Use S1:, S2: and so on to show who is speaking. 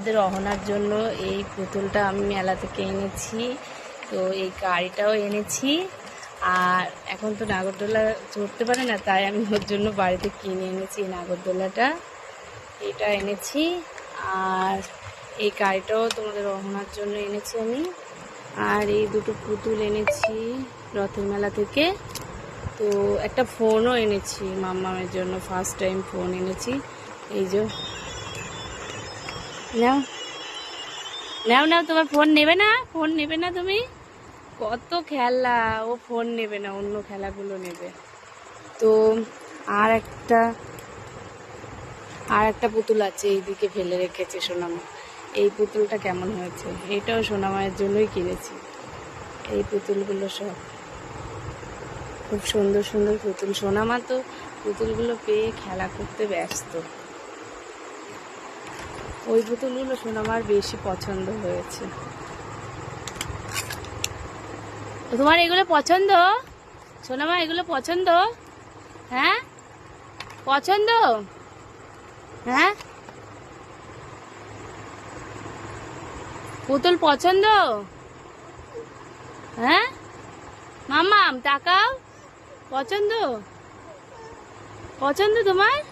S1: আমাদের অহনার জন্য এই পুতুলটা আমি মেলা থেকে এনেছি। তো এই গাড়িটাও এনেছি। আর এখন তো নাগরদোলা চড়তে পারে না, তাই আমি ওর জন্য বাড়িতে কিনে এনেছি নাগরদোলাটা। এটা এনেছি। আর এই গাড়িটাও তোমাদের অহনার জন্য এনেছি আমি। আর এই দুটো পুতুল এনেছি রথের মেলা থেকে। তো একটা ফোনও এনেছি মাম্মামের জন্য ফার্স্ট টাইম ফোন এনেছি। এই যে নাও। নাও নাও, তোমার ফোন নেবে না? ফোন নেবে না তুমি? কত খেলা, ও ফোন নেবে না, অন্য খেলাগুলো নেবে। তো আর একটা আর একটা পুতুল আছে, এইদিকে ফেলে রেখেছে সোনামা। এই পুতুলটা কেমন হয়েছে? এটাও সোনামায়ের জন্যই কিনেছি। এই পুতুলগুলো সব। খুব সুন্দর সুন্দর পুতুল। সোনামা তো পুতুলগুলো পেয়ে খেলা করতে ব্যস্ত। ওই পুতুলগুলো সোনামার বেশি পছন্দ হয়েছে। তোমার এগুলো পছন্দ? সোনামা, এগুলো পছন্দ? হ্যাঁ? পছন্দ? হ্যাঁ? পুতুল পছন্দ? হ্যাঁ? মামাম তাকাও। পছন্দ? পছন্দ তোমার?